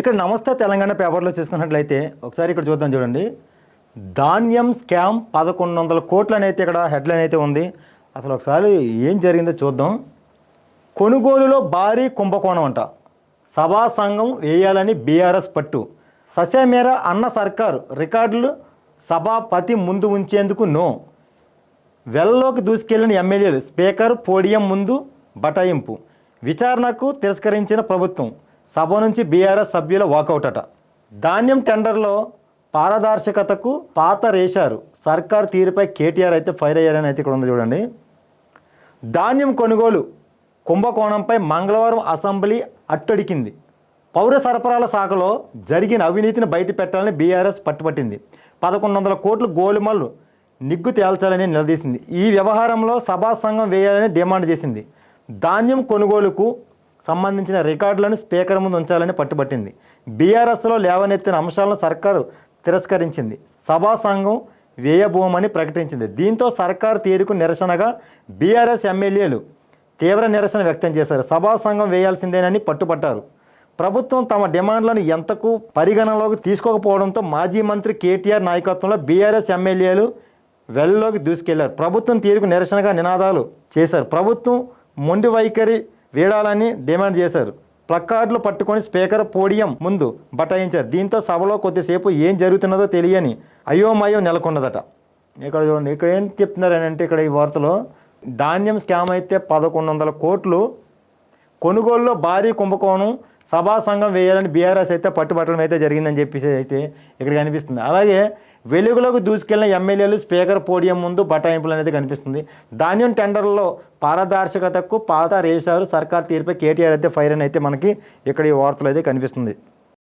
ఇక్కడ నమస్తే తెలంగాణ పేపర్లో చూసుకున్నట్లయితే ఒకసారి ఇక్కడ చూద్దాం చూడండి. ధాన్యం స్కామ్ పదకొండు వందల కోట్లు అయితే ఇక్కడ హెడ్లైన్ అయితే ఉంది. అసలు ఒకసారి ఏం జరిగిందో చూద్దాం. కొనుగోలులో భారీ కుంభకోణం అంట. సభా సంఘం వేయాలని బీఆర్ఎస్ పట్టు. ససేమేర అన్న సర్కారు రికార్డులు సభాపతి ముందు ఉంచేందుకు నో. వెళ్ళలోకి దూసుకెళ్ళిన ఎమ్మెల్యేలు స్పీకర్ పోడియం ముందు బటాయింపు. విచారణకు తిరస్కరించిన ప్రభుత్వం. సభ నుంచి బీఆర్ఎస్ సభ్యుల వాకౌట్ అట ధాన్యం టెండర్లో పారదర్శకతకు పాత రేశారు. సర్కార్ తీరుపై కేటీఆర్ అయితే ఫైర్ అయ్యారని అయితే ఇక్కడ ఉంది చూడండి. ధాన్యం కొనుగోలు కుంభకోణంపై మంగళవారం అసెంబ్లీ అట్టడికింది. పౌర సరఫరాల శాఖలో జరిగిన అవినీతిని బయట పెట్టాలని బీఆర్ఎస్ పట్టుపట్టింది. పదకొండు వందల కోట్లు గోలుమల్లు నిగ్గు తేల్చాలని నిలదీసింది. ఈ వ్యవహారంలో సభా సంఘం వేయాలని డిమాండ్ చేసింది. ధాన్యం కొనుగోలుకు సంబంధించిన రికార్డులను స్పీకర్ ముందు ఉంచాలని పట్టుబట్టింది. బీఆర్ఎస్లో లేవనెత్తిన అంశాలను సర్కారు తిరస్కరించింది. సభా సంఘం వ్యయభూమని ప్రకటించింది. దీంతో సర్కారు తీరుకు నిరసనగా బీఆర్ఎస్ ఎమ్మెల్యేలు తీవ్ర నిరసన వ్యక్తం చేశారు. సభా సంఘం వేయాల్సిందేనని పట్టుపట్టారు ప్రభుత్వం తమ డిమాండ్లను ఎంతకు పరిగణనలోకి తీసుకోకపోవడంతో మాజీ మంత్రి కేటీఆర్ నాయకత్వంలో బీఆర్ఎస్ ఎమ్మెల్యేలు వెల్లోకి దూసుకెళ్ళారు. ప్రభుత్వం తీరుకు నిరసనగా నినాదాలు చేశారు. ప్రభుత్వం మొండి వైఖరి వీడాలని డిమాండ్ చేశారు. ప్లక్కార్డులు పట్టుకొని స్పీకర్ పోడియం ముందు బటాయించారు. దీంతో సభలో కొద్దిసేపు ఏం జరుగుతున్నదో తెలియని అయోమయం నెలకొన్నదట. ఇక్కడ చూడండి ఇక్కడ ఏం చెప్తున్నారు అని అంటే ఇక్కడ ఈ వార్తలో ధాన్యం స్కామ్ అయితే పదకొండు వందల కోట్లు కొనుగోలులో భారీ కుంభకోణం సభా సంఘం వేయాలని బీఆర్ఎస్ అయితే పట్టుబట్టడం అయితే జరిగిందని చెప్పేసి అయితే ఇక్కడ కనిపిస్తుంది. అలాగే వెలుగులోకి దూసుకెళ్ళిన ఎమ్మెల్యేలు స్పీకర్ పోడియం ముందు బటాయింపులు అనేది కనిపిస్తుంది. ధాన్యం టెండర్లో పారదర్శకతకు పాత రేసారు సర్కార్ తీరుపై కేటీఆర్ అయితే ఫైర్ అని అయితే మనకి ఇక్కడ ఈ వార్తలు అయితే కనిపిస్తుంది.